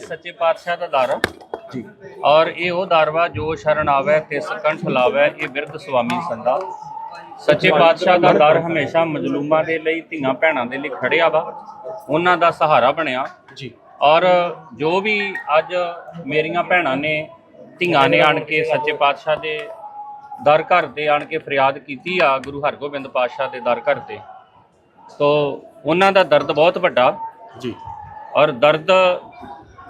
ਸੱਚੇ ਪਾਤਸ਼ਾਹ ਦਾ ਦਰ ਜੀ। ਔਰ ਇਹ ਉਹ ਦਰ ਵਾ ਜੋ ਸ਼ਰਨ ਆਵੇ ਤਿਸ ਕੰਠ ਲਾਵੇ ਇਹ ਬਿਰਧ ਸੁਆਮੀ ਸੰਦਾ ਸੱਚੇ ਪਾਤਸ਼ਾਹ ਦਾ ਦਰ ਹਮੇਸ਼ਾ ਮਜਲੂਮਾਂ ਦੇ ਲਈ ਧੀਆਂ ਭੈਣਾਂ ਦੇ ਲਈ ਖੜਿਆ ਵਾ। ਉਹਨਾਂ ਦਾ ਸਹਾਰਾ ਬਣਿਆ। ਜੀ। ਔਰ ਜੋ ਵੀ ਅੱਜ ਮੇਰੀਆਂ ਭੈਣਾਂ ਨੇ ਧੀਆਂ ਨੇ ਆਣ ਕੇ ਸੱਚੇ ਪਾਤਸ਼ਾਹ ਦੇ ਦਰ ਘਰ ਤੇ ਆਣ ਕੇ ਫਰਿਆਦ ਕੀਤੀ ਆ ਗੁਰੂ ਹਰਗੋਬਿੰਦ ਪਾਤਸ਼ਾਹ ਦੇ ਦਰ ਘਰ ਤੇ ਤੋ ਉਹਨਾਂ ਦਾ ਦਰਦ ਬਹੁਤ ਵੱਡਾ। ਜੀ। ਔਰ ਦਰਦ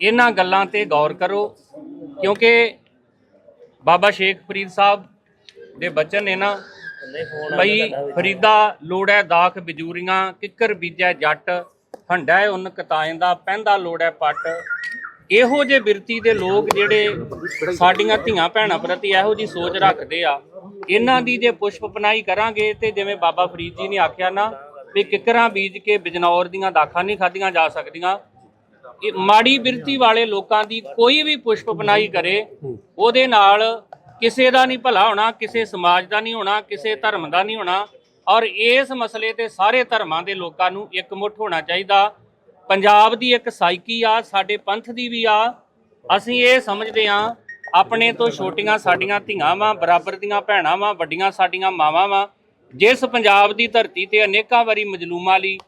ਇਹਨਾਂ ਗੱਲਾਂ ਤੇ ਗੌਰ ਕਰੋ, ਕਿਉਂਕਿ ਬਾਬਾ ਸ਼ੇਖ ਫਰੀਦ ਸਾਹਿਬ ਦੇ ਬਚਨ ਨੇ ਨਾ ਬਈ ਫਰੀਦਾ ਲੋੜੈ ਦਾਖ ਬਿਜੂਰੀਆਂ, ਕਿੱਕਰ ਬੀਜੈ ਜੱਟ, ਹੰਡਾ ਉਨ ਕਤਾਇੰਦਾ ਪੈਂਦਾ ਲੋੜੈ ਪੱਟ। ਇਹੋ ਜੇ ਬਿਰਤੀ ਦੇ ਲੋਕ ਜਿਹੜੇ ਸਾਡੀਆਂ ਧੀਆਂ ਭੈਣਾਂ ਪ੍ਰਤੀ ਇਹੋ ਜੀ ਸੋਚ ਰੱਖਦੇ ਆ, ਇਹਨਾਂ ਦੀ ਜੇ ਪੁਸ਼ਪ ਪਨਾਈ ਕਰਾਂਗੇ ਤੇ ਜਿਵੇਂ ਬਾਬਾ ਫਰੀਦ ਜੀ ਨੇ ਆਖਿਆ ਨਾ ਵੀ ਕਿੱਕਰਾਂ ਬੀਜ ਕੇ ਬਿਜਨੌਰ ਦੀਆਂ ਦਾਖਾਂ ਨਹੀਂ ਖਾਧੀਆਂ ਜਾ ਸਕਦੀਆਂ ਇਹ ਮਾੜੀ ਬਿਰਤੀ ਵਾਲੇ ਲੋਕਾਂ ਦੀ ਕੋਈ ਵੀ ਪੁਸ਼ਪ ਪਨਾਈ ਕਰੇ, ਉਹਦੇ ਨਾਲ ਕਿਸੇ ਦਾ ਨਹੀਂ ਭਲਾ ਹੋਣਾ, ਕਿਸੇ ਸਮਾਜ ਦਾ ਨਹੀਂ ਹੋਣਾ, ਕਿਸੇ ਧਰਮ ਦਾ ਨਹੀਂ ਹੋਣਾ। ਔਰ ਇਸ ਮਸਲੇ ਤੇ ਸਾਰੇ ਧਰਮਾਂ ਦੇ ਲੋਕਾਂ ਨੂੰ ਇਕਮੁੱਠ ਹੋਣਾ ਚਾਹੀਦਾ। ਪੰਜਾਬ ਦੀ ਇੱਕ ਸਾਈਕੀ ਆ, ਸਾਡੇ ਪੰਥ ਦੀ ਵੀ ਆ। ਅਸੀਂ ਇਹ ਸਮਝਦੇ ਆ ਆਪਣੇ ਤੋਂ ਛੋਟੀਆਂ ਸਾਡੀਆਂ ਧੀਆਂ ਵਾਂ, ਬਰਾਬਰ ਦੀਆਂ ਭੈਣਾਂ ਵਾਂ, ਵੱਡੀਆਂ ਸਾਡੀਆਂ ਮਾਵਾਂ ਵਾਂ। ਜਿਸ ਪੰਜਾਬ ਦੀ ਧਰਤੀ ਤੇ ਅਨੇਕਾਂ ਵਾਰੀ ਮਜਲੂਮਾਂ ਲਈ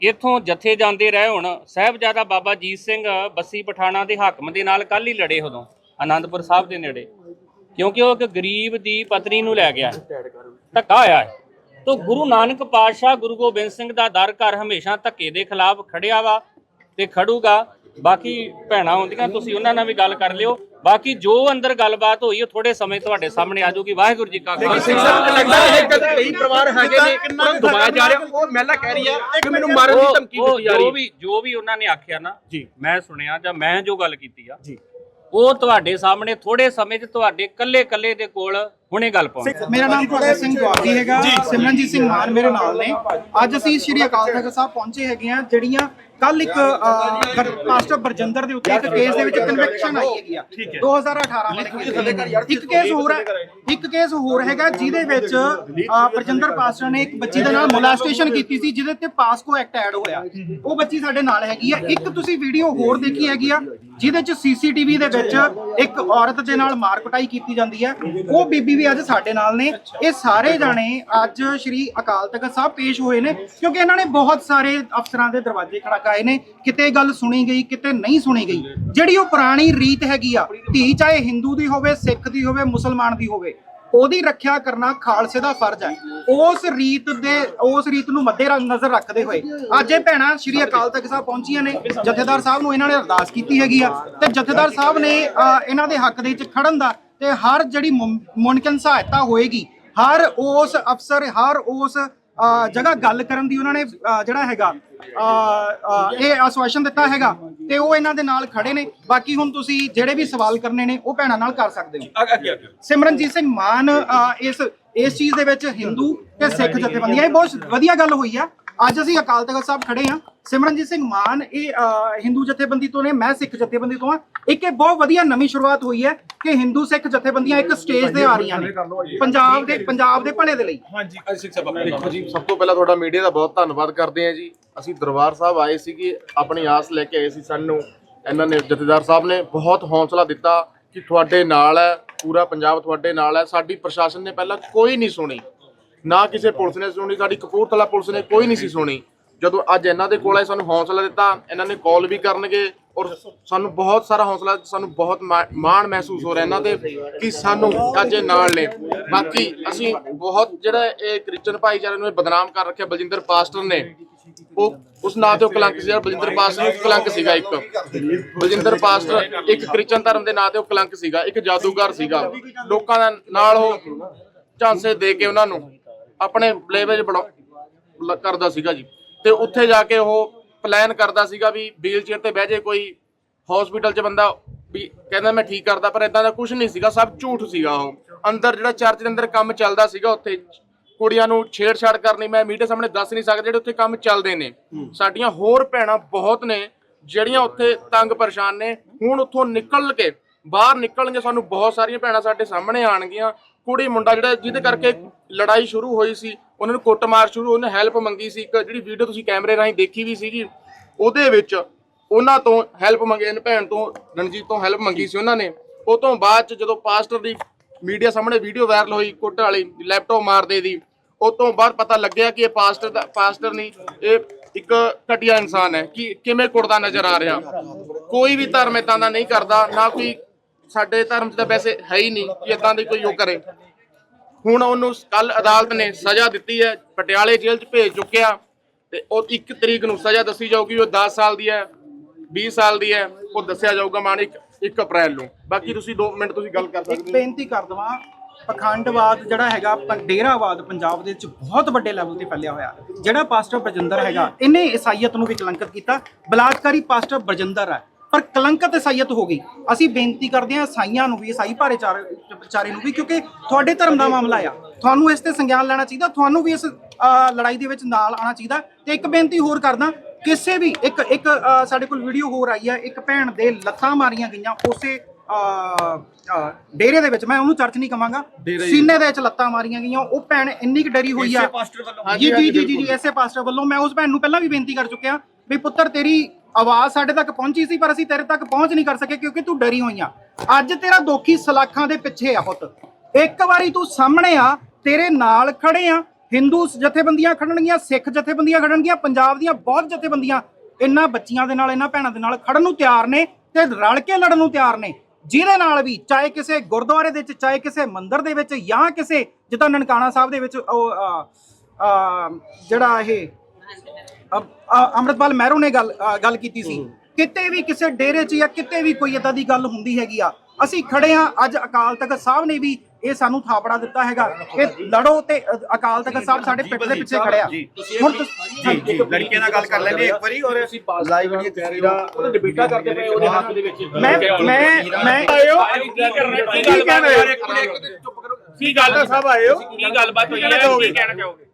ਇੱਥੋਂ ਜਥੇ ਜਾਂਦੇ ਰਹੇ ਹੁਣ, ਸਾਹਿਬਜ਼ਾਦਾ ਬਾਬਾ ਜੀਤ ਸਿੰਘ ਬੱਸੀ ਪਠਾਣਾ ਦੇ ਹਾਕਮ ਦੇ ਨਾਲ ਕੱਲ ਹੀ ਲੜੇ ਉਦੋਂ, ਆਨੰਦਪੁਰ ਸਾਹਿਬ ਦੇ ਨੇੜੇ। ਕਿਉਂਕਿ ਉਹ ਇੱਕ ਗਰੀਬ ਦੀ ਪਤਨੀ ਨੂੰ ਲੈ ਗਿਆ ਧੱਕਾ ਹੋਇਆ ਹੈ। ਤੋ ਗੁਰੂ ਨਾਨਕ ਪਾਤਸ਼ਾਹ ਗੁਰੂ ਗੋਬਿੰਦ ਸਿੰਘ ਦਾ ਦਰ ਘਰ ਹਮੇਸ਼ਾ ਧੱਕੇ ਦੇ ਖਿਲਾਫ ਖੜਿਆ ਵਾ ਤੇ ਖੜੂਗਾ। ਬਾਕੀ ਭੈਣਾਂ ਹੁੰਦੀਆਂ, ਤੁਸੀਂ ਉਹਨਾਂ ਨਾਲ ਵੀ ਗੱਲ ਕਰ ਲਿਓ। ਬਾਕੀ ਜੋ ਅੰਦਰ ਗੱਲਬਾਤ ਹੋਈ ਉਹ ਥੋੜੇ ਸਮੇਂ ਤੁਹਾਡੇ ਸਾਹਮਣੇ ਆ ਜਾਊਗੀ। ਵਾਹਿਗੁਰੂ ਜੀ ਕਾ ਖਾਲਸਾ। ਲੱਗਦਾ ਹੈ ਕਿ ਕਈ ਪਰਿਵਾਰ ਹੈਗੇ ਨੇ ਤੁਰੰਤ ਦਬਾਇਆ ਜਾ ਰਿਹਾ। ਉਹ ਮਹਿਲਾ ਕਹਿ ਰਹੀ ਹੈ ਕਿ ਮੈਨੂੰ ਮਾਰਨ ਦੀ ਧਮਕੀ ਦਿੱਤੀ ਜਾ ਰਹੀ ਜੋ ਹੈ। ਵੀ ਜੋ ਵੀ ਉਹਨਾਂ ਨੇ ਆਖਿਆ ਨਾ ਜੀ। ਮੈਂ ਸੁਣਿਆ ਜਾਂ ਮੈਂ ਜੋ ਗੱਲ ਕੀਤੀ ਆ ਜੀ। ਉਹ ਤੁਹਾਡੇ ਸਾਹਮਣੇ ਥੋੜੇ ਸਮੇਂ 'ਚ ਤੁਹਾਡੇ ਕੱਲੇ ਕੱਲੇ ਦੇ ਕੋਲ ਹੁਣੇ ਗੱਲ ਪਾਉਂਦੇ ਮੇਰਾ ਨਾਮ ਭਗਤ ਸਿੰਘ ਜਵਾਬੀ ਹੈਗਾ ਸਿਮਰਨਜੀਤ ਸਿੰਘ ਮਾਨ ਮੇਰੇ ਨਾਲ ਨੇ। ਅੱਜ ਅਸੀਂ ਸ਼੍ਰੀ ਅਕਾਲ ਤਖਤ ਸਾਹਿਬ ਪਹੁੰਚੇ ਹੈਗੇ ਆ ਜਿਹੜੀਆਂ ਕੱਲ ਇੱਕ ਪਾਸਟਰ ਬਰਜੰਦਰ ਦੇ ਉੱਤੇ ਇੱਕ ਕੇਸ ਦੇ ਵਿੱਚ ਕਨਵੈਕਸ਼ਨ ਆਈ ਹੈਗੀ ਆ। 2018 ਵਾਲੇ ਇੱਕ ਕੇਸ ਹੋਰ ਹੈ। ਇੱਕ ਕੇਸ ਹੋਰ ਹੈਗਾ ਜਿਹਦੇ ਵਿੱਚ ਬਰਜੰਦਰ ਪਾਸਟਰ ਨੇ ਇੱਕ ਬੱਚੀ ਦੇ ਨਾਲ ਮੋਲਾਸਟੇਸ਼ਨ ਕੀਤੀ ਸੀ ਜਿਹਦੇ ਤੇ ਪਾਸਕੋ ਐਕਟ ਐਡ ਹੋਇਆ। ਉਹ ਬੱਚੀ ਸਾਡੇ ਨਾਲ ਹੈਗੀ ਆ। ਇੱਕ ਤੁਸੀਂ ਵੀਡੀਓ ਹੋਰ ਦੇਖੀ ਹੈਗੀ ਆ ਜਿਹਦੇ ਚ ਸੀਸੀਟੀਵੀ ਦੇ ਵਿੱਚ ਇੱਕ ਔਰਤ ਦੇ ਨਾਲ ਮਾਰਕਟਾਈ ਕੀਤੀ ਜਾਂਦੀ ਹੈ ਉਹ ਬੀਬੀ ਵੀ ਅੱਜ ਸਾਡੇ ਨਾਲ ਨੇ। ਇਹ ਸਾਰੇ ਜਾਣੇ ਅੱਜ ਸ਼੍ਰੀ ਅਕਾਲ ਤਖਤ ਸਾਹਿਬ ਪੇਸ਼ ਹੋਏ ਨੇ ਕਿਉਂਕਿ ਇਹਨਾਂ ਨੇ ਬਹੁਤ ਸਾਰੇ ਅਫਸਰਾਂ ਦੇ ਦਰਵਾਜ਼ੇ ਖੜਕਾਏ ਨੇ, ਕਿਤੇ ਗੱਲ ਸੁਣੀ ਗਈ, ਕਿਤੇ ਨਹੀਂ ਸੁਣੀ ਗਈ। ਜਿਹੜੀ ਉਹ ਪੁਰਾਣੀ ਰੀਤ ਹੈਗੀ ਆ, ਧੀ ਚਾਹੇ ਹਿੰਦੂ ਦੀ ਹੋਵੇ, ਸਿੱਖ ਦੀ ਹੋਵੇ, ਮੁਸਲਮਾਨ ਦੀ ਹੋਵੇ, ਉਹਦੀ ਰੱਖਿਆ ਕਰਨਾ ਖਾਲਸੇ ਦਾ ਫਰਜ਼ ਹੈ। ਉਸ ਰੀਤ ਦੇ, ਉਸ ਰੀਤ ਨੂੰ ਮੱਦੇ ਨਜ਼ਰ ਰੱਖਦੇ ਹੋਏ, ਅੱਜ ਇਹ ਭੈਣਾਂ ਸ਼੍ਰੀ ਅਕਾਲ ਤਖਤ ਸਾਹਿਬ ਪਹੁੰਚੀਆਂ ਨੇ, ਜਥੇਦਾਰ ਸਾਹਿਬ ਨੂੰ ਇਹਨਾਂ ਨੇ ਅਰਦਾਸ ਕੀਤੀ ਹੈਗੀ ਆ। ਤੇ ਜਥੇਦਾਰ ਸਾਹਿਬ ਨੇ ਇਹਨਾਂ ਦੇ ਹੱਕ ਦੇ ਵਿੱਚ ਖੜਨ ਦਾ, ਤੇ ਹਰ ਜਿਹੜੀ ਮੁਮ- ਮੁਮਕਿਨ ਸਹਾਇਤਾ ਹੋਏਗੀ, ਹਰ ਉਸ ਅਫਸਰ, ਹਰ ਉਸ ਜਗ੍ਹਾ ਗੱਲ ਕਰਨ ਦੀ ਉਹਨਾਂ ਨੇ ਜਿਹੜਾ ਹੈਗਾ ਇਹ ਆਸ਼ਵਾਸਨ ਦਿੱਤਾ ਹੈਗਾ ਤੇ ਉਹ ਇਹਨਾਂ ਦੇ ਨਾਲ ਖੜੇ ਨੇ। ਬਾਕੀ ਹੁਣ ਤੁਸੀਂ ਜਿਹੜੇ ਵੀ ਸਵਾਲ ਕਰਨੇ ਨੇ ਉਹ ਭੈਣਾਂ ਨਾਲ ਕਰ ਸਕਦੇ ਹੋ। ਸਿਮਰਨਜੀਤ ਸਿੰਘ ਮਾਨ ਇਸ ਇਸ ਚੀਜ਼ ਦੇ ਵਿੱਚ ਹਿੰਦੂ ਤੇ ਸਿੱਖ ਜਥੇਬੰਦੀਆਂ ਇਹ ਬਹੁਤ ਵਧੀਆ ਗੱਲ ਹੋਈ ਆ। ਅੱਜ ਅਸੀਂ ਅਕਾਲ ਤਖਤ ਸਾਹਿਬ ਖੜੇ ਆ। ਸਿਮਰਨਜੀਤ ਸਿੰਘ ਮਾਨ ਇਹ ਹਿੰਦੂ ਜਥੇਬੰਦੀ ਤੋਂ ਨੇ ਮੈਂ ਸਿੱਖ ਜਥੇਬੰਦੀ ਤੋਂ ਆ। ਇੱਕ ਇਹ ਬਹੁਤ ਵਧੀਆ ਨਵੀਂ ਸ਼ੁਰੂਆਤ ਹੋਈ ਹੈ ਕਿ ਹਿੰਦੂ ਸਿੱਖ ਜਥੇਬੰਦੀਆਂ ਇੱਕ ਸਟੇਜ ਤੇ ਆ ਰਹੀਆਂ ਨੇ ਪੰਜਾਬ ਦੇ ਪੰਜਾਬ ਦੇ ਭਲੇ ਦੇ ਲਈ। ਦੇਖੋ ਜੀ ਸਭ ਤੋਂ ਪਹਿਲਾਂ ਤੁਹਾਡਾ ਮੀਡੀਆ ਦਾ ਬਹੁਤ ਧੰਨਵਾਦ ਕਰਦੇ ਹਾਂ ਜੀ। ਅਸੀਂ ਦਰਬਾਰ ਸਾਹਿਬ ਆਏ ਸੀ ਕਿ ਆਪਣੀ ਆਸ ਲੈ ਕੇ ਆਏ ਸੀ ਸਾਨੂੰ। ਇਹਨਾਂ ਨੇ ਜਥੇਦਾਰ ਸਾਹਿਬ ਨੇ ਬਹੁਤ ਹੌਸਲਾ ਦਿੱਤਾ ਕਿ ਤੁਹਾਡੇ ਨਾਲ ਹੈ, ਪੂਰਾ ਪੰਜਾਬ ਤੁਹਾਡੇ ਨਾਲ ਹੈ। ਸਾਡੀ ਪ੍ਰਸ਼ਾਸਨ ਨੇ ਪਹਿਲਾਂ ਕੋਈ ਨਹੀਂ ਸੁਣੀ। ਨਾ ਕਿਸੇ ਪੁਲਿਸ ਨੇ ਸੁਣੀ, ਸਾਡੀ ਕਪੂਰਥਲਾ ਪੁਲਿਸ ਨੇ ਕੋਈ ਨਹੀਂ ਸੀ ਸੁਣੀ। ਜਦੋਂ ਅੱਜ ਇਹਨਾਂ ਦੇ ਕੋਲ ਆਏ, ਸਾਨੂੰ ਹੌਸਲਾ ਦਿੱਤਾ। ਇਹਨਾਂ ਨੇ ਕਾਲ ਵੀ ਕਰਨਗੇ ਔਰ ਸਾਨੂੰ ਬਹੁਤ ਸਾਰਾ ਹੌਸਲਾ, ਸਾਨੂੰ ਬਹੁਤ ਮਾ- ਮਾਣ ਮਹਿਸੂਸ ਹੋ ਰਿਹਾ ਇਹਨਾਂ ਦੇ ਕਿ ਸਾਨੂੰ ਅੱਜ ਇਹ ਨਾਲ ਨੇ। ਬਾਕੀ ਅਸੀਂ ਬਹੁਤ ਜਿਹੜਾ ਇਹ ਕ੍ਰਿਸਚਨ ਭਾਈਚਾਰੇ ਨੂੰ ਇਹ ਬਦਨਾਮ ਕਰ ਰੱਖਿਆ ਬਲਜਿੰਦਰ ਪਾਸਟਰ ਨੇ ਉਹ ਉਸ ਨਾਂ ਤੇ ਉਹ ਕਲੰਕ ਸੀ ਬਲਜਿੰਦਰ ਪਾਸਟਰ ਨੂੰ ਕਲੰਕ ਸੀਗਾ ਇੱਕ। ਬਲਜਿੰਦਰ ਪਾਸਟਰ ਇੱਕ ਕ੍ਰਿਸਚਨ ਧਰਮ ਦੇ ਨਾਂ ਤੇ ਉਹ ਕਲੰਕ ਸੀਗਾ ਇੱਕ ਜਾਦੂਗਰ ਸੀਗਾ। ਲੋਕਾਂ ਦਾ ਨਾਲ ਉਹ ਝਾਂਸੇ ਦੇ ਕੇ ਉਹਨਾਂ ਨੂੰ ਆਪਣੇ ਬਲੇਵੇਜ ਬਣਾ ਕਰਦਾ ਸੀਗਾ ਜੀ। ਤੇ ਉੱਥੇ ਜਾ ਕੇ ਉਹ ਪਲਾਨ ਕਰਦਾ ਸੀਗਾ ਵੀ ਵੀਲ ਚੇਅਰ ਤੇ ਬਹਿ ਜੇ ਕੋਈ ਹਸਪੀਟਲ 'ਚ ਬੰਦਾ ਵੀ ਕਹਿੰਦਾ ਮੈਂ ਠੀਕ ਕਰਦਾ ਪਰ ਇਦਾਂ ਦਾ ਕੁਝ ਨਹੀਂ ਸੀਗਾ ਸਭ ਝੂਠ ਸੀਗਾ ਉਹ। ਅੰਦਰ ਜਿਹੜਾ ਚਰਚ ਦੇ ਅੰਦਰ ਕੰਮ ਚੱਲਦਾ ਸੀਗਾ ਉੱਥੇ ਕੁੜੀਆਂ ਨੂੰ ਛੇੜਛਾੜ ਕਰਨੀ ਮੈਂ ਮੀਡੀਆ ਸਾਹਮਣੇ ਦੱਸ ਨਹੀਂ ਸਕਦਾ ਜਿਹੜੇ ਉੱਥੇ ਕੰਮ ਚੱਲਦੇ ਨੇ। ਸਾਡੀਆਂ ਹੋਰ ਭੈਣਾਂ ਬਹੁਤ ਨੇ ਜਿਹੜੀਆਂ ਉੱਥੇ ਤੰਗ ਪਰੇਸ਼ਾਨ ਨੇ। ਹੁਣ ਉੱਥੋਂ ਨਿਕਲ ਕੇ ਬਾਹਰ ਨਿਕਲਣਗੇ ਸਾਨੂੰ ਬਹੁਤ ਸਾਰੀਆਂ ਭੈਣਾਂ ਸਾਡੇ ਸਾਹਮਣੇ ਆਣਗੀਆਂ ਕੁੜੀ ਮੁੰਡਾ ਜਿਹੜਾ ਜਿਹਦੇ ਕਰਕੇ ਲੜਾਈ ਸ਼ੁਰੂ ਹੋਈ ਸੀ ਉਹਨਾਂ ਨੂੰ ਕੁੱਟਮਾਰ ਸ਼ੁਰੂ ਉਹਨੇ ਹੈਲਪ ਮੰਗੀ ਸੀ। ਇੱਕ ਜਿਹੜੀ ਵੀਡੀਓ ਤੁਸੀਂ ਕੈਮਰੇ ਰਾਹੀਂ ਦੇਖੀ ਵੀ ਸੀਗੀ ਉਹਦੇ ਵਿੱਚ ਉਹਨਾਂ ਤੋਂ ਹੈਲਪ ਮੰਗੇ ਇਹਨ ਭੈਣ ਤੋਂ ਰਣਜੀਤ ਤੋਂ ਹੈਲਪ ਮੰਗੀ ਸੀ ਉਹਨਾਂ ਨੇ। ਉਹ ਤੋਂ ਬਾਅਦ ਚ ਜਦੋਂ ਪਾਸਟਰ ਦੀ ਮੀਡੀਆ ਸਾਹਮਣੇ ਵੀਡੀਓ ਵਾਇਰਲ ਹੋਈ ਕੁੱਟ ਵਾਲੀ ਲੈਪਟਾਪ ਮਾਰਦੇ ਦੀ ਉਹ ਤੋਂ ਬਾਅਦ ਪਤਾ ਲੱਗਿਆ ਕਿ ਇਹ ਪਾਸਟਰ ਦਾ ਪਾਸਟਰ ਨਹੀਂ ਇਹ ਇੱਕ ਘਟੀਆ ਇਨਸਾਨ ਹੈ। ਕਿ ਕਿਵੇਂ ਕੁੱਟਦਾ ਨਜ਼ਰ ਆ ਰਿਹਾ? ਕੋਈ ਵੀ ਧਰਮ ਏਦਾਂ ਦਾ ਨਹੀਂ ਕਰਦਾ ਨਾ ਕੋਈ ਸਾਡੇ ਧਰਮ 'ਚ ਤਾਂ ਵੈਸੇ ਹੈ ਹੀ ਨਹੀਂ ਕਿ ਇਦਾਂ ਦੀ ਕੋਈ ਉਹ ਕਰੇ। ਹੁਣ ਉਹਨੂੰ ਕੱਲ ਅਦਾਲਤ ਨੇ ਸਜ਼ਾ ਦਿੱਤੀ ਹੈ ਪਟਿਆਲੇ ਜੇਲ੍ਹ 'ਚ ਭੇਜ ਚੁੱਕਿਆ ਤੇ ਉਹ 1 ਤਰੀਕ ਨੂੰ ਸਜ਼ਾ ਦੱਸੀ ਜਾਊਗੀ ਉਹ 10 ਸਾਲ ਦੀ ਹੈ 20 ਸਾਲ ਦੀ ਹੈ ਉਹ ਦੱਸਿਆ ਜਾਊਗਾ ਮਾਨ 1 1 ਅਪ੍ਰੈਲ ਨੂੰ। ਬਾਕੀ ਤੁਸੀਂ 2 ਮਿੰਟ ਤੁਸੀਂ ਗੱਲ ਕਰ ਸਕਦੇ ਹੋ। ਬੇਨਤੀ ਕਰ ਦਵਾਂ ਪਖੰਡਵਾਦ ਜਿਹੜਾ ਹੈਗਾ ਪ- ਡੇਰਾਵਾਦ ਪੰਜਾਬ ਦੇ ਵਿੱਚ ਬਹੁਤ ਵੱਡੇ ਲੈਵਲ ਤੇ ਫੈਲਿਆ ਹੋਇਆ। ਜਿਹੜਾ ਪਾਸਟਰ ਬਰਜਿੰਦਰ ਹੈਗਾ ਇਹਨੇ ਈਸਾਈਅਤ ਨੂੰ ਵੀ ਕਲੰਕਿਤ ਕੀਤਾ। ਬਲਾਤਕਾਰੀ ਪਾਸਟਰ ਬਰਜਿੰਦਰ ਹੈ। ਪਰ ਕਲੰਕਤ ਈਸਾਈਅਤ ਹੋ ਗਈ। ਅਸੀਂ ਬੇਨਤੀ ਕਰਦੇ ਹਾਂ ਈਸਾਈਆਂ ਨੂੰ ਵੀ ਈਸਾਈ ਭਾਈਚਾਰੇ ਨੂੰ ਵੀ ਕਿਉਂਕਿ ਤੁਹਾਡੇ ਧਰਮ ਦਾ ਮਾਮਲਾ ਆ। ਤੁਹਾਨੂੰ ਇਸ ਤੇ ਸੰਗਿਆਨ ਲੈਣਾ ਚਾਹੀਦਾ ਤੁਹਾਨੂੰ ਵੀ ਇਸ ਅ, ਲੜਾਈ ਦੇ ਵਿੱਚ ਨਾਲ ਆਉਣਾ ਚਾਹੀਦਾ। ਤੇ ਇੱਕ ਬੇਨਤੀ ਹੋਰ ਕਰਦਾ ਕਿਸੇ ਵੀ ਇੱਕ ਇੱਕ ਅ, ਸਾਡੇ ਕੋਲ ਵੀਡੀਓ ਹੋਰ ਆਈ ਹੈ ਇੱਕ ਭੈਣ ਦੇ ਲੱਤਾਂ ਮਾਰੀਆਂ ਗਈਆਂ ਉਸੇ ਡੇਰੇ ਦੇ ਵਿੱਚ ਮੈਂ ਉਹਨੂੰ ਚਰਚ ਨਹੀਂ ਕਵਾਂਗਾ। ਸੀਨੇ ਦੇ ਵਿੱਚ ਲੱਤਾਂ ਮਾਰੀਆਂ ਗਈਆਂ ਉਹ ਭੈਣ ਇੰਨੀ ਕੁ ਡਰੀ ਹੋਈ ਆ। ਜੀ ਜੀ ਜੀ ਜੀ ਜੀ ਐਸੇ ਪਾਸਟਰ ਵੱਲੋਂ। ਮੈਂ ਉਸ ਭੈਣ ਨੂੰ ਪਹਿਲਾਂ ਵੀ ਬੇਨਤੀ ਕਰ ਚੁੱਕਿਆ ਵੀ ਪੁੱਤਰ ਤੇਰੀ ਆਵਾਜ਼ ਸਾਡੇ ਤੱਕ ਪਹੁੰਚੀ ਸੀ ਪਰ ਅਸੀਂ ਤੇਰੇ ਤੱਕ ਪਹੁੰਚ ਨਹੀਂ ਕਰ ਸਕੇ ਕਿਉਂਕਿ ਤੂੰ ਡਰੀ ਹੋਈ ਆ। ਅੱਜ ਤੇਰਾ ਦੋਖੀ ਸਲਾਖਾਂ ਦੇ ਪਿੱਛੇ ਆ ਪੁੱਤ। ਇੱਕ ਵਾਰੀ ਤੂੰ ਸਾਹਮਣੇ ਆ ਤੇਰੇ ਨਾਲ ਖੜੇ ਆ। ਹਿੰਦੂ ਜਥੇਬੰਦੀਆਂ ਖੜਨਗੀਆਂ ਸਿੱਖ ਜਥੇਬੰਦੀਆਂ ਖੜਨਗੀਆਂ ਪੰਜਾਬ ਦੀਆਂ ਬਹੁਤ ਜਥੇਬੰਦੀਆਂ ਇਹਨਾਂ ਬੱਚੀਆਂ ਦੇ ਨਾਲ ਇਹਨਾਂ ਭੈਣਾਂ ਦੇ ਨਾਲ ਖੜਨ ਨੂੰ ਤਿਆਰ ਨੇ ਤੇ ਰਲ ਕੇ ਲੜਨ ਨੂੰ ਤਿਆਰ ਨੇ। ਜਿਹਦੇ ਨਾਲ ਵੀ ਚਾਹੇ ਕਿਸੇ ਗੁਰਦੁਆਰੇ ਦੇ ਵਿੱਚ ਚਾਹੇ ਕਿਸੇ ਮੰਦਿਰ ਦੇ ਵਿੱਚ ਜਾਂ ਕਿਸੇ ਜਿੱਦਾਂ ਨਨਕਾਣਾ ਸਾਹਿਬ ਦੇ ਵਿੱਚ ਉਹ ਜਿਹੜਾ ਇਹ ਅੰਮ੍ਰਿਤਪਾਲ ਮਹਿਰੋ ਨੇ ਗੱਲ ਗੱਲ ਕੀਤੀ ਸੀ। ਕਿਤੇ ਵੀ ਕਿਸੇ ਡੇਰੇ 'ਚ ਜਾਂ ਕਿਤੇ ਵੀ ਕੋਈ ਇਦਾਂ ਦੀ ਗੱਲ ਹੁੰਦੀ ਹੈਗੀ ਆ ਅਸੀਂ ਖੜੇ ਆ ਅੱਜ ਅਕਾਲ ਤਖਤ ਸਾਹਿਬ ਨੇ ਵੀ ਇਹ ਸਾਨੂੰ ਥਾਪੜਾ ਦਿੱਤਾ ਹੈਗਾ। ਇਹ ਲੜੋ ਤੇ ਅਕਾਲ ਤਖਤ ਸਾਹਿਬ ਸਾਡੇ ਪਿੱਠ ਦੇ ਪਿੱਛੇ ਖੜਿਆ ਹੁਣ ਤੁਸੀਂ ਲੜਕੀਆਂ ਨਾਲ ਗੱਲ ਕਰ ਲੈਂਦੇ ਇੱਕ ਵਾਰੀ ਔਰ ਅਸੀਂ ਲਾਈਵ ਜਿਹੜੀਆਂ ਤਸਵੀਰਾਂ ਉਹ ਡਿਬੇਟਾਂ ਕਰਦੇ ਪਏ ਉਹਦੇ ਹੱਕ ਦੇ ਵਿੱਚ। ਮੈਂ ਮੈਂ ਮੈਂ ਕੀ ਕਰਨਾ ਕੀ ਕੀ ਕਹਿਣਾ ਯਾਰ ਇੱਕ ਮਿੰਟ ਇੱਕ ਮਿੰਟ ਚੁੱਪ ਕਰੋ ਕੀ ਗੱਲ ਸਾਹਿਬ ਆਏ ਹੋ? ਕੀ ਗੱਲਬਾਤ ਹੋਈ ਹੈ? ਕੀ ਕਹਿਣਾ ਚਾਹੋਗੇ?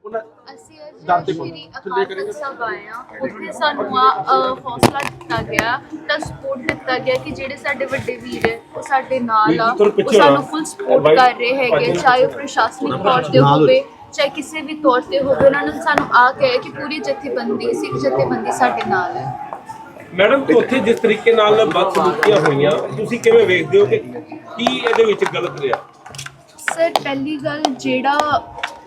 ਅਸੀਂ ਅੱਜ ਸ਼੍ਰੀ ਅਕਾਲ ਤਖਤ ਸਾਹਿਬ ਆਏ ਹਾਂ ਉੱਥੇ ਸਾਨੂੰ ਆ ਅ, ਹੌਸਲਾ ਦਿੱਤਾ ਗਿਆ ਤਾਂ ਸਪੋਰਟ ਦਿੱਤਾ ਗਿਆ ਕਿ ਜਿਹੜੇ ਸਾਡੇ ਵੱਡੇ ਵੀਰ ਹੈ ਉਹ ਸਾਡੇ ਨਾਲ ਆ। ਉਹ ਸਾਨੂੰ ਫੁੱਲ ਸਪੋਰਟ ਕਰ ਰਹੇ ਹੈਗੇ ਚਾਹੇ ਉਹ ਪ੍ਰਸ਼ਾਸਨਿਕ ਤੌਰ ਤੇ ਹੋਵੇ ਚਾਹੇ ਕਿਸੇ ਵੀ ਤੌਰ ਤੇ ਹੋਵੇ ਉਹਨਾਂ ਨੇ ਸਾਨੂੰ ਆ ਕਹੇ ਕਿ ਪੂਰੀ ਜਥੇਬੰਦੀ ਸਿੱਖ ਜਥੇਬੰਦੀ ਸਾਡੇ ਨਾਲ ਹੈ। ਮੈਡਮ ਉੱਥੇ ਜਿਸ ਤਰੀਕੇ ਨਾਲ ਬਦਸਲੂਕੀਆਂ ਹੋਈਆਂ ਤੁਸੀਂ ਕਿਵੇਂ ਵੇਖਦੇ ਹੋ ਕਿ ਕੀ ਇਹਦੇ ਵਿੱਚ ਗਲਤ ਰਿਹਾ? ਸਰ ਪਹਿਲੀ ਗੱਲ ਜਿਹੜਾ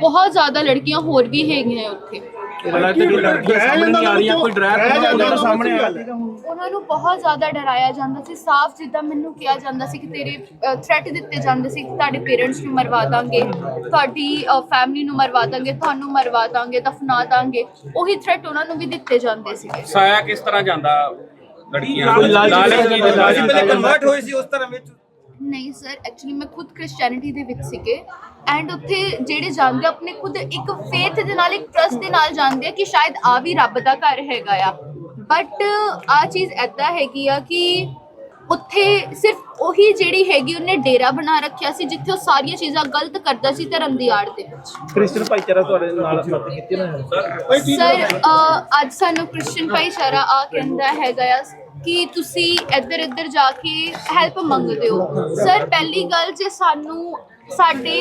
ਬਹੁਤ ਜ਼ਿਆਦਾ ਲੜਕੀਆਂ ਹੋਰ ਵੀ ਹੈਗੀਆਂ ਉੱਥੇ। ਸਾਹਮਣੇ ਆ ਉਹਨਾਂ ਨੂੰ ਬਹੁਤ ਜ਼ਿਆਦਾ ਡਰਾਇਆ ਜਾਂਦਾ ਸੀ ਸਾਫ਼ ਜਿੱਦਾਂ ਮੈਨੂੰ ਕਿਹਾ ਜਾਂਦਾ ਸੀ ਕਿ ਤੇਰੇ ਥ੍ਰੈਟ ਦਿੱਤੇ ਜਾਂਦੇ ਸੀ ਕਿ ਤੁਹਾਡੇ ਪੇਰੈਂਟਸ ਨੂੰ ਮਰਵਾ ਦਾਂਗੇ ਤੁਹਾਡੀ ਫੈਮਿਲੀ ਨੂੰ ਮਰਵਾ ਦਾਂਗੇ ਤੁਹਾਨੂੰ ਮਰਵਾ ਦਾਂਗੇ ਦਫਨਾ ਦਾਂਗੇ ਉਹੀ ਥ੍ਰੈਟ ਉਹਨਾਂ ਨੂੰ ਵੀ ਦਿੱਤੇ ਜਾਂਦੇ ਸੀਗੇ ਸਾਇਆ ਕਿਸ ਤਰ੍ਹਾਂ ਜਾਂਦਾ ਲੜਕੀਆਂ ਕੋਈ ਲਾਲਚ ਲਾਲਚ ਪਹਿਲੇ? ਕਨਵਰਟ ਸੀ ਉਸ ਵਿੱਚ। ਨਹੀਂ ਸਰ ਐਕਚੁਅਲੀ ਮੈਂ ਖੁਦ ਕ੍ਰਿਸਚੀਅਨਿਟੀ ਦੇ ਵਿੱਚ ਸੀਗੇ। ਐਂਡ ਉੱਥੇ ਜਿਹੜੇ ਜਾਂਦੇ ਆ, ਆਪਣੇ ਖੁਦ ਇੱਕ ਫੇਥ ਦੇ ਨਾਲ ਇੱਕ ਟਰਸਟ ਦੇ ਨਾਲ ਜਾਂਦੇ ਆ ਕਿ ਸ਼ਾਇਦ ਆ ਵੀ ਰੱਬ ਦਾ ਘਰ ਹੈਗਾ ਆ। ਬਟ ਆ ਚੀਜ਼ ਐਦਾਂ ਹੈਗੀ ਆ ਕਿ ਉੱਥੇ ਸਿਰਫ ਉਹੀ ਜਿਹੜੀ ਹੈਗੀ ਉਹਨੇ ਡੇਰਾ ਬਣਾ ਰੱਖਿਆ ਸੀ ਜਿੱਥੇ ਉਹ ਸਾਰੀਆਂ ਚੀਜ਼ਾਂ ਗਲਤ ਕਰਦਾ ਸੀ ਧਰਮ ਦੀ ਆੜ ਦੇ ਵਿੱਚ। ਕ੍ਰਿਸਚੀਅਨ ਭਾਈਚਾਰਾ ਤੁਹਾਡੇ ਨਾਲ ਸਮਰਥਨ ਕੀਤੀ ਨਾ ਸਰ ਅੱਜ ਸਾਨੂੰ ਕ੍ਰਿਸਚੀਅਨ ਭਾਈਚਾਰਾ ਆ ਕਹਿੰਦਾ ਹੈਗਾ ਆ ਕਿ ਤੁਸੀਂ ਇੱਧਰ ਇੱਧਰ ਜਾ ਕੇ ਹੈਲਪ ਮੰਗਦੇ ਹੋ। ਸਰ ਪਹਿਲੀ ਗੱਲ ਜੇ ਸਾਨੂੰ ਸਾਡੇ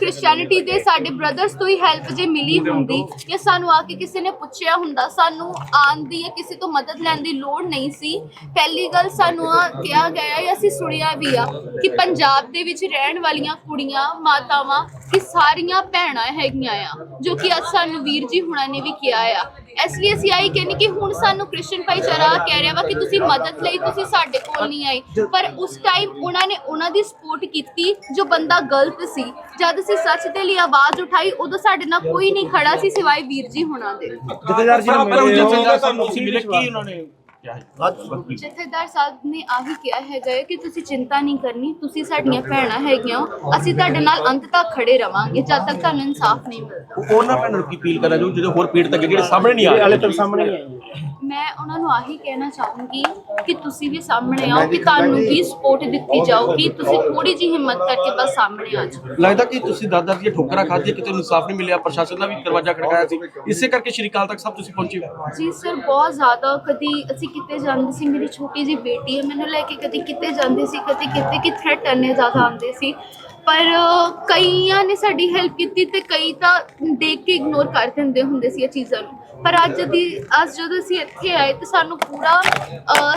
ਕ੍ਰਿਸਚੀਅਨਿਟੀ ਦੇ ਸਾਡੇ ਬ੍ਰਦਰਸ ਤੋਂ ਹੀ ਹੈਲਪ ਜੇ ਮਿਲੀ ਹੁੰਦੀ ਜਾਂ ਸਾਨੂੰ ਆ ਕੇ ਕਿਸੇ ਨੇ ਪੁੱਛਿਆ ਹੁੰਦਾ, ਸਾਨੂੰ ਆਉਣ ਦੀ ਜਾਂ ਕਿਸੇ ਤੋਂ ਮਦਦ ਲੈਣ ਦੀ ਲੋੜ ਨਹੀਂ ਸੀ। ਪਹਿਲੀ ਗੱਲ ਸਾਨੂੰ ਆ ਕਿਹਾ ਗਿਆ ਜਾਂ ਅਸੀਂ ਸੁਣਿਆ ਵੀ ਆ ਕਿ ਪੰਜਾਬ ਦੇ ਵਿੱਚ ਰਹਿਣ ਵਾਲੀਆਂ ਕੁੜੀਆਂ, ਮਾਤਾਵਾਂ ਕਿ ਸਾਰੀਆਂ ਭੈਣਾਂ ਹੈਗੀਆਂ ਆ, ਜੋ ਕਿ ਅੱਜ ਸਾਨੂੰ ਵੀਰ ਜੀ ਹੁਣਾਂ ਨੇ ਵੀ ਕਿਹਾ ਆ। ਇਸ ਲਈ ਅਸੀਂ ਆਈ ਕਹਿੰਦੇ ਕਿ ਹੁਣ ਸਾਨੂੰ ਕ੍ਰਿਸਚੀਅਨ ਭਾਈਚਾਰਾ ਕਹਿ ਰਿਹਾ ਵਾ ਕਿ ਤੁਸੀਂ ਮਦਦ ਲਈ ਤੁਸੀਂ ਸਾਡੇ ਕੋਲ ਨਹੀਂ ਆਏ। ਪਰ ਉਸ ਟਾਈਮ ਉਹਨਾਂ ਨੇ ਉਹਨਾਂ ਦੀ ਸਪੋਰਟ ਕੀਤੀ ਜੋ ਬੰਦਾ ਗਲਤ ਸੀ। ਜਦ ਅਸੀਂ ਸੱਚ ਦੇ ਲਈ ਆਵਾਜ਼ ਉਠਾਈ ਉਦੋਂ ਸਾਡੇ ਨਾਲ ਕੋਈ ਨਹੀਂ ਖੜਾ ਸੀ ਸਿਵਾਏ ਵੀਰ ਜੀ ਹੁਣਾਂ ਦੇ। ਜਥੇਦਾਰ ਜੀ ਨੇ ਤੁਹਾਨੂੰ ਤੁਸੀਂ ਮਿਲੇ ਕੀ ਉਹਨਾਂ ਨੇ। ਜਥੇਦਾਰ ਸਾਹਿਬ ਨੇ ਆਹੀ ਕਿਹਾ ਹੈਗਾ ਹੈ ਕਿ ਤੁਸੀਂ ਚਿੰਤਾ ਨਹੀਂ ਕਰਨੀ ਤੁਸੀਂ ਸਾਡੀਆਂ ਭੈਣਾਂ ਹੈਗੀਆਂ ਹੋ। ਅਸੀਂ ਤੁਹਾਡੇ ਨਾਲ ਅੰਤ ਤੱਕ ਖੜੇ ਰਵਾਂਗੇ ਜਦ ਤੱਕ ਤੁਹਾਨੂੰ ਇਨਸਾਫ ਨਹੀਂ ਮਿਲਦਾ। ਉਹਨਾਂ ਭੈਣਾਂ ਨੂੰ ਕੀ ਅਪੀਲ ਕਰਨਾ ਚਾਹੋ ਜਿਹੜੇ ਹੋਰ ਪੀੜਤ ਅੱਗੇ ਜਿਹੜੇ ਸਾਹਮਣੇ ਨਹੀਂ ਆ ਰਹੇ। ਹਾਲੇ ਤੱਕ ਸਾਹਮਣੇ ਨਹੀਂ ਆਏ। ਮੈਂ ਉਹਨਾਂ ਨੂੰ ਆਹੀ ਕਹਿਣਾ ਚਾਹੂੰਗੀ ਕਿ ਤੁਸੀਂ ਵੀ ਸਾਹਮਣੇ ਆਓ ਕਿ ਤੁਹਾਨੂੰ ਵੀ ਸਪੋਰਟ ਦਿੱਤੀ ਜਾਊਗੀ। ਤੁਸੀਂ ਥੋੜੀ ਜਿਹੀ ਹਿੰਮਤ ਕਰਕੇ ਬਸ ਸਾਹਮਣੇ ਆ ਜਾਓ। ਲੱਗਦਾ ਕਿ ਤੁਸੀਂ ਦਾਦਾ ਦੀਆਂ ਠੋਕਰਾਂ ਖਾਧੀਆਂ ਕਿਤੇ ਇਨਸਾਫ ਨਹੀਂ ਮਿਲਿਆ ਪ੍ਰਸ਼ਾਸਨ ਦਾ ਵੀ ਦਰਵਾਜ਼ਾ ਖੜਕਾਇਆ ਸੀ। ਇਸੇ ਕਰਕੇ ਸ਼੍ਰੀ ਅਕਾਲ ਤੱਕ ਸਭ ਤੁਸੀਂ ਪਹੁੰਚੇ ਹੋ। ਜੀ ਸਰ ਬਹੁਤ ਜ਼ਿਆਦਾ ਕਦੀ ਅਸੀਂ ਕਿਤੇ ਜਾਂਦੇ ਸੀ, ਮੇਰੀ ਛੋਟੀ ਜੀ ਬੇਟੀ ਹੈ, ਮੈਨੂੰ ਲੈ ਕੇ ਕਦੀ ਕਿਤੇ ਜਾਂਦੇ ਸੀ, ਕਦੀ ਕਿਤੇ, ਕਿ ਥ੍ਰੈਟ ਇੰਨੇ ਜ਼ਿਆਦਾ ਆਉਂਦੇ ਸੀ। ਪਰ ਕਈਆਂ ਨੇ ਸਾਡੀ ਹੈਲਪ ਕੀਤੀ ਤੇ ਕਈ ਤਾਂ ਦੇਖ ਕੇ ਇਗਨੋਰ ਕਰ ਦਿੰਦੇ ਹੁੰਦੇ ਸੀ ਇਹ ਚੀਜ਼ਾਂ ਨੂੰ। ਪਰ ਅੱਜ ਦੀ ਅੱਜ ਜਦੋਂ ਅਸੀਂ ਇੱਥੇ ਆਏ ਤੇ ਸਾਨੂੰ ਪੂਰਾ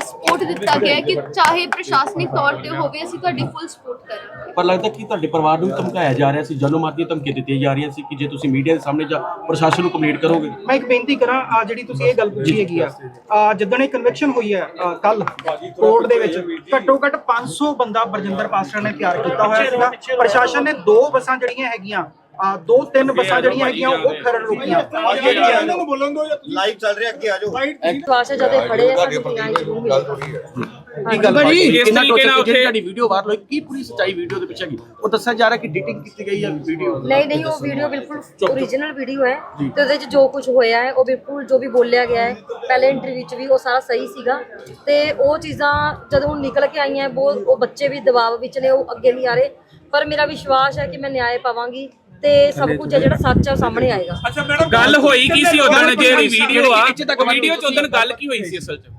ਸਪੋਰਟ ਦਿੱਤਾ ਗਿਆ ਕਿ ਚਾਹੇ ਪ੍ਰਸ਼ਾਸਨਿਕ ਤੌਰ ਤੇ ਹੋਵੇ ਅਸੀਂ ਤੁਹਾਡੀ ਫੁੱਲ ਸਪੋਰਟ ਕਰਾਂਗੇ। ਪਰ ਲੱਗਦਾ ਕਿ ਤੁਹਾਡੇ ਪਰਿਵਾਰ ਨੂੰ ਵੀ ਧਮਕਾਇਆ ਜਾ ਰਿਹਾ ਸੀ ਜਨੋ ਮਾਤੀ ਧਮਕੀਆਂ ਦਿੱਤੀਆਂ ਜਾ ਰਹੀਆਂ ਸੀ ਕਿ ਜੇ ਤੁਸੀਂ ਮੀਡੀਆ ਦੇ ਸਾਹਮਣੇ ਜਾਂ ਪ੍ਰਸ਼ਾਸਨ ਨੂੰ ਕੰਪਲੇਂਟ ਕਰੋਗੇ? ਮੈਂ ਇੱਕ ਬੇਨਤੀ ਕਰਾਂ ਆ ਜਿਹੜੀ ਤੁਸੀਂ ਇਹ ਗੱਲ ਪੁੱਛੀ ਹੈਗੀ ਆ ਆ ਜਿੱਦਣ ਇਹ ਕਨਵੈਕਸ਼ਨ ਹੋਈ ਹੈ ਕੱਲ ਕੋਰਟ ਦੇ ਵਿੱਚ ਘੱਟੋ ਘੱਟ 500 ਬੰਦਾ ਬਰਜਿੰਦਰ ਪਾਸਟਰ ਨੇ ਤਿਆਰ ਕੀਤਾ ਹੋਇਆ ਸੀਗਾ। ਪ੍ਰਸ਼ਾਸਨ ਨੇ ਦੋ ਬੱਸਾਂ ਜਿਹੜੀਆਂ ਹੈਗੀਆਂ ਦੋ ਤਿੰਨ ਬੱਸਾਂ ਜਿਹੜੀਆਂ ਹੈਗੀਆਂ ਉਹ ਖਰੜ ਰੁਕੀਆਂ। ਲਾਈਵ ਚੱਲ ਰਿਹਾ ਅੱਗੇ ਆ ਜਾਓ। ਜਦੋਂ ਫੜੇ ਆ ਸਾਨੂੰ ਨਿਆਂ ਜ਼ਰੂਰ ਮਿਲੇਗੀ ਕੀ ਗੱਲ ਹੋਈ ਕਿੰਨਾ ਟੋਚਰ ਜਿਹੜੀ ਤੁਹਾਡੀ ਵੀਡੀਓ ਵਾਇਰਲ ਹੋਈ ਕੀ ਪੂਰੀ ਸੱਚਾਈ ਵੀਡੀਓ ਦੇ ਪਿੱਛੇ ਕੀ ਉਹ ਦੱਸਿਆ ਜਾ ਰਿਹਾ ਕਿ ਐਡੀਟਿੰਗ ਕੀਤੀ ਗਈ ਹੈ ਵੀਡੀਓ ਨਹੀਂ ਨਹੀਂ ਉਹ ਵੀਡੀਓ ਬਿਲਕੁਲ ਓਰੀਜਨਲ ਵੀਡੀਓ ਹੈ ਤੇ ਉਹਦੇ ਵਿੱਚ ਜੋ ਕੁਝ ਹੋਇਆ ਹੈ ਉਹ ਬਿਲਕੁਲ ਜੋ ਵੀ ਬੋਲਿਆ ਗਿਆ ਹੈ ਪਹਿਲੇ ਇੰਟਰਵਿਊ ਵਿੱਚ ਵੀ ਉਹ ਸਾਰਾ ਸਹੀ ਸੀਗਾ ਤੇ ਉਹ ਚੀਜ਼ਾਂ ਜਦੋਂ ਹੁਣ ਨਿਕਲ ਕੇ ਆਈਆਂ ਬਹੁਤ ਉਹ ਬੱਚੇ ਵੀ ਦਬਾਅ ਵਿੱਚ ਨੇ ਉਹ ਅੱਗੇ ਨਹੀਂ ਆ ਰਹੇ। ਪਰ ਮੇਰਾ ਵਿਸ਼ਵਾਸ ਹੈ ਕਿ ਮੈਂ ਨਿਆਂ ਪਾਵਾਂਗੀ। ਤੇ ਸਭ ਕੁਝ ਜਿਹੜਾ ਸੱਚ ਉਹ ਸਾਹਮਣੇ ਆਏਗਾ। ਅੱਛਾ ਮੈਡਮ ਗੱਲ ਹੋਈ ਕੀ ਸੀ ਉਦੋਂ ਜਿਹੜੀ ਵੀਡੀਓ ਆ? ਵੀਡੀਓ ਚ ਉਦੋਂ ਗੱਲ ਕੀ ਹੋਈ ਸੀ ਅਸਲ ਚ?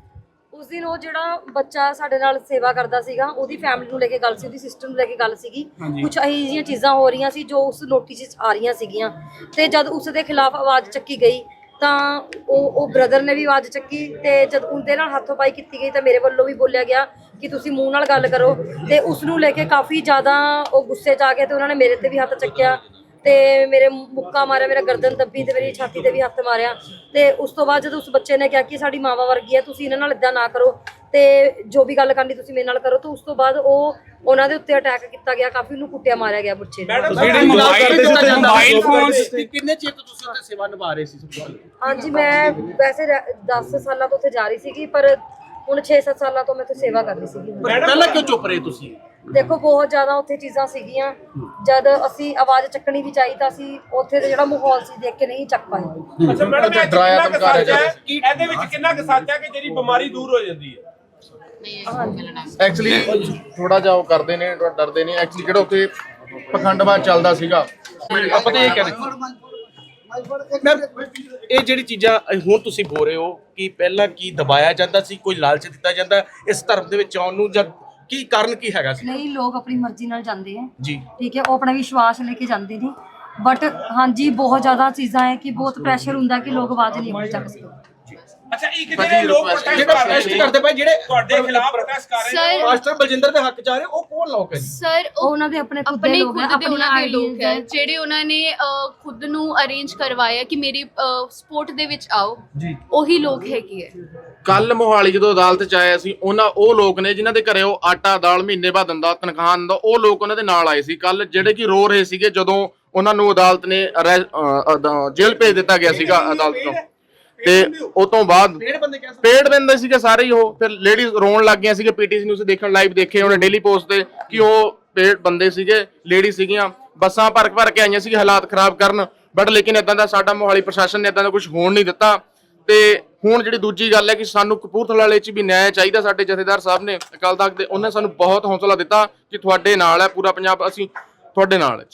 ਉਸ ਦਿਨ ਉਹ ਜਿਹੜਾ ਬੱਚਾ ਸਾਡੇ ਨਾਲ ਸੇਵਾ ਕਰਦਾ ਸੀਗਾ ਉਹਦੀ ਫੈਮਿਲੀ ਨੂੰ ਲੈ ਕੇ ਗੱਲ ਸੀ ਉਹਦੀ ਸਿਸਟਰ ਨੂੰ ਲੈ ਕੇ ਗੱਲ ਸੀਗੀ। ਕੁਝ ਇਹੋ ਜਿਹੀਆਂ ਚੀਜ਼ਾਂ ਹੋ ਰਹੀਆਂ ਸੀ ਜੋ ਉਸ ਨੋਟਿਸ 'ਚ ਆ ਰਹੀਆਂ ਸੀਗੀਆਂ। ਤੇ ਜਦ ਉਸ ਦੇ ਖਿਲਾਫ ਆਵਾਜ਼ ਚੱਕੀ ਗਈ ਤਾਂ ਉਹ ਉਹ ਬ੍ਰਦਰ ਨੇ ਵੀ ਆਵਾਜ਼ ਚੱਕੀ ਤੇ ਜਦ ਉਹਦੇ ਨਾਲ ਹੱਥੋਂ ਪਾਈ ਕੀਤੀ ਗਈ ਤਾਂ ਮੇਰੇ ਵੱਲੋਂ ਵੀ ਬੋਲਿਆ ਗਿਆ ਕਿ ਤੁਸੀਂ ਮੂੰਹ ਨਾਲ ਗੱਲ ਕਰੋ। ਤੇ ਉਸ ਨੂੰ ਲੈ ਕੇ ਕਾਫੀ ਜ਼ਿਆਦਾ ਉਹ ਗੁੱਸੇ 'ਚ ਆ ਗਏ ਤੇ ਉਹਨਾਂ ਨੇ ਮੇਰੇ ਤੇ ਵੀ ਹੱਥ ਚੱਕਿਆ। ਤੇ ਮੇਰੇ ਮੁੱਕਾ ਮਾਰਿਆ ਮੇਰਾ ਗਰਦਨ ਦੱਬੀ ਤੇ ਮੇਰੀ ਛਾਤੀ ਤੇ ਵੀ ਹੱਥ ਮਾਰਿਆ। ਤੇ ਉਸ ਤੋਂ ਬਾਅਦ ਜਦੋਂ ਉਸ ਬੱਚੇ ਨੇ ਕਿਹਾ ਕਿ ਸਾਡੀ ਮਾਵਾ ਵਰਗੀ ਹੈ ਤੁਸੀਂ ਇਹਨਾਂ ਨਾਲ ਇਦਾਂ ਨਾ ਕਰੋ ਤੇ ਜੋ ਵੀ ਗੱਲ ਕਰਨੀ ਤੁਸੀਂ ਮੇਰੇ ਨਾਲ ਕਰੋ ਤਾਂ ਉਸ ਤੋਂ ਬਾਅਦ ਉਹ ਉਹਨਾਂ ਦੇ ਉੱਤੇ ਅਟੈਕ ਕੀਤਾ ਗਿਆ ਕਾਫੀ ਉਹਨੂੰ ਕੁੱਟਿਆ ਮਾਰਿਆ ਗਿਆ ਬੱਚੇ ਨੂੰ। ਜਿਹੜੇ ਮੋਬਾਈਲ ਮੋਬਾਈਲ ਫੋਨਸ ਕਿੰਨੇ ਚਿਰ ਤੋਂ ਤੁਸੀਂ ਉੱਥੇ ਸੇਵਾ ਨਿਭਾ ਰਹੇ ਸੀ ਸਭ ਤੋਂ? ਹਾਂਜੀ ਮੈਂ ਵੈਸੇ 10 ਸਾਲਾਂ ਤੋਂ ਉੱਥੇ ਜਾ ਰਹੀ ਸੀਗੀ ਪਰ ਹੁਣ 6-7 ਸਾਲਾਂ ਤੋਂ ਮੈਂ ਉੱਥੇ ਸੇਵਾ ਕਰ ਰਹੀ ਸੀਗੀ। ਪਹਿਲਾਂ ਕਿਉਂ ਚੁੱਪ ਰਹੇ ਤੁਸੀਂ? ਦੇਖੋ ਬਹੁਤ ਜ਼ਿਆਦਾ ਉੱਥੇ ਚੀਜ਼ਾਂ ਸੀਗੀਆਂ। ਜਦ ਅਸੀਂ ਆਵਾਜ਼ ਚੱਕਣੀ ਵੀ ਚਾਹੀ ਤਾਂ ਅਸੀਂ ਉੱਥੇ ਦਾ ਜਿਹੜਾ ਮਾਹੌਲ ਸੀ ਦੇਖ ਕੇ ਨਹੀਂ ਚੱਕ ਪਾਏ। ਅੱਛਾ ਮੈਡਮ ਇਹ 'ਚ ਡਰਾਇਆ ਕਿੰਨਾ ਕੁ ਧਮਕਾਇਆ ਸੱਚ ਹੈ? ਜਾਂਦਾ। ਕਿ ਇਹਦੇ ਵਿੱਚ ਕਿੰਨਾ ਕੁ ਸੱਚ ਹੈ ਕਿ ਜਿਹੜੀ ਬਿਮਾਰੀ ਦੂਰ ਹੋ ਜਾਂਦੀ ਹੈ? ਐਕਚੁਅਲੀ ਥੋੜਾ ਜਿਹਾ ਉਹ ਕਰਦੇ ਨੇ ਥੋੜ੍ਹਾ ਡਰਦੇ ਨੇ। ਐਕਚੁਅਲੀ ਜਿਹੜਾ ਉੱਥੇ ਪਖੰਡਵਾਦ ਚੱਲਦਾ ਸੀਗਾ। ਆਪਾਂ ਤਾਂ ਇਹ ਕਹਿੰਦੇ ਮੈਂ ਇਹ ਜਿਹੜੀ ਚੀਜ਼ਾਂ ਹੁਣ ਤੁਸੀਂ ਬੋਲ ਰਹੇ ਹੋ ਕਿ ਪਹਿਲਾਂ ਕੀ ਦਬਾਇਆ ਜਾਂਦਾ ਸੀ ਕੋਈ ਲਾਲਚ ਦਿੱਤਾ ਜਾਂਦਾ ਇਸ ਧਰਮ ਦੇ ਵਿੱਚ ਆਉਣ ਨੂੰ ਜਾਂ ਕੀ ਕਾਰਨ ਕੀ ਹੈਗਾ ਸੀ? ਨਹੀਂ ਲੋਕ ਆਪਣੀ ਮਰਜ਼ੀ ਨਾਲ ਜਾਂਦੇ ਆ। ਜੀ। ਠੀਕ ਹੈ ਉਹ ਆਪਣਾ ਵਿਸ਼ਵਾਸ ਲੈ ਕੇ ਜਾਂਦੇ ਨੇ। ਬਟ ਹਾਂਜੀ ਬਹੁਤ ਜ਼ਿਆਦਾ ਚੀਜ਼ਾਂ ਹੈ ਕਿ ਬਹੁਤ ਪ੍ਰੈਸ਼ਰ ਹੁੰਦਾ ਕਿ ਲੋਕ ਆਵਾਜ਼ ਨਹੀਂ ਆਪਣੀ ਚੱਕ ਸਕਦੇ। ਅੱਛਾ ਇੱਕ ਜਿਹੜੇ ਲੋਕ ਪ੍ਰੋਟੈਸਟ ਜਿਹੜਾ ਕਰ ਰਹੇ ਪ੍ਰੋਟੈਸਟ ਨੇ ਕਰਦੇ ਪਏ ਜਿਹੜੇ ਤੁਹਾਡੇ ਖਿਲਾਫ ਪ੍ਰੋਟੈਸਟ ਕਰ ਰਹੇ ਨੇ ਸਰ ਮਾਸਟਰ ਬਲਜਿੰਦਰ ਦੇ ਹੱਕ ਚ ਆ ਰਹੇ ਉਹ ਕੌਣ ਲੋਕ ਹੈ ਜੀ? ਸਰ ਉਹ ਉਹਨਾਂ ਦੇ ਆਪਣੇ ਖੁਦ ਦੇ ਲੋਕ ਹੈ ਆਪਣੇ ਉਹਨਾਂ ਦੇ ਲੋਕ ਹੈ ਜਿਹੜੇ ਉਹਨਾਂ ਨੇ ਖੁਦ ਨੂੰ ਅਰੇਂਜ ਕਰਵਾਇਆ ਕਿ ਮੇਰੀ ਸਪੋਰਟ ਦੇ ਵਿੱਚ ਆਓ। ਜੀ। ਉਹੀ ਲੋਕ ਹੈਗੇ ਹੈ ਕੱਲ ਮੋਹਾਲੀ ਜਦੋਂ ਅਦਾਲਤ ਚ ਆਇਆ ਸੀ ਉਹਨਾਂ ਉਹ ਲੋਕ ਨੇ ਜਿਨ੍ਹਾਂ ਦੇ ਘਰੇ ਉਹ ਆਟਾ ਦਾਲ ਮਹੀਨੇ ਬਾਅਦ ਦਿੰਦਾ ਤਨਖਾਹ ਦਿੰਦਾ ਉਹ ਲੋਕ ਉਹਨਾਂ ਦੇ ਨਾਲ ਆਏ ਸੀ। ਕੱਲ ਜਿਹੜੇ ਕਿ ਰੋ ਰਹੇ ਸੀਗੇ ਜਦੋਂ ਉਹਨਾਂ ਨੂੰ ਅਦਾਲਤ ਨੇ ਅਰੈ- ਅ, ਅਦਾ- ਜੇਲ੍ਹ ਭੇਜ ਦਿੱਤਾ ਗਿਆ ਸੀਗਾ ਅਦਾਲਤ ਤੋਂ। ਤੇ ਉਹ ਤੋਂ ਬਾਅਦ ਪੇੜ ਬੰਦੇ ਸੀਗੇ ਸਾਰੇ ਹੀ ਉਹ। ਫਿਰ ਲੇਡੀਜ਼ ਰੋਣ ਲੱਗ ਗਈਆਂ ਸੀਗੇ ਪੀਟੀਸੀ ਨਿਊਜ਼ ਦੇਖਣ ਲਾਈਵ ਦੇਖੇ ਉਹਨੇ ਡੇਲੀ ਪੋਸਟ ਤੇ ਕਿ ਉਹ ਪੇੜ ਬੰਦੇ ਸੀਗੇ ਲੇਡੀ ਸੀਗੀਆਂ। ਬੱਸਾਂ ਭਰ ਭਰ ਕੇ ਆਈਆਂ ਸੀ ਹਾਲਾਤ ਖਰਾਬ ਕਰਨ ਬਟ ਲੇਕਿਨ ਇਦਾਂ ਦਾ ਸਾਡਾ ਮੋਹਾਲੀ ਪ੍ਰਸ਼ਾਸਨ ਨੇ ਇਦਾਂ ਦਾ ਕੁਝ ਹੋਣ ਨਹੀਂ ਦਿੱਤਾ। ਤੇ ਹੁਣ ਜਿਹੜੀ ਦੂਜੀ ਗੱਲ ਹੈ ਕਿ ਸਾਨੂੰ ਕਪੂਰਥਲਾ ਵਾਲੇ ਚ ਵੀ ਨਿਆਂ ਚਾਹੀਦਾ, ਸਾਡੇ ਜਥੇਦਾਰ ਸਾਹਿਬ ਨੇ ਅਕਾਲ ਤਖਤ ਦੇ, ਉਹਨਾਂ ਸਾਨੂੰ ਬਹੁਤ ਹੌਸਲਾ ਦਿੱਤਾ ਕਿ ਤੁਹਾਡੇ ਨਾਲ ਹੈ, ਪੂਰਾ ਪੰਜਾਬ, ਅਸੀਂ ਤੁਹਾਡੇ ਨਾਲ ਹੈ।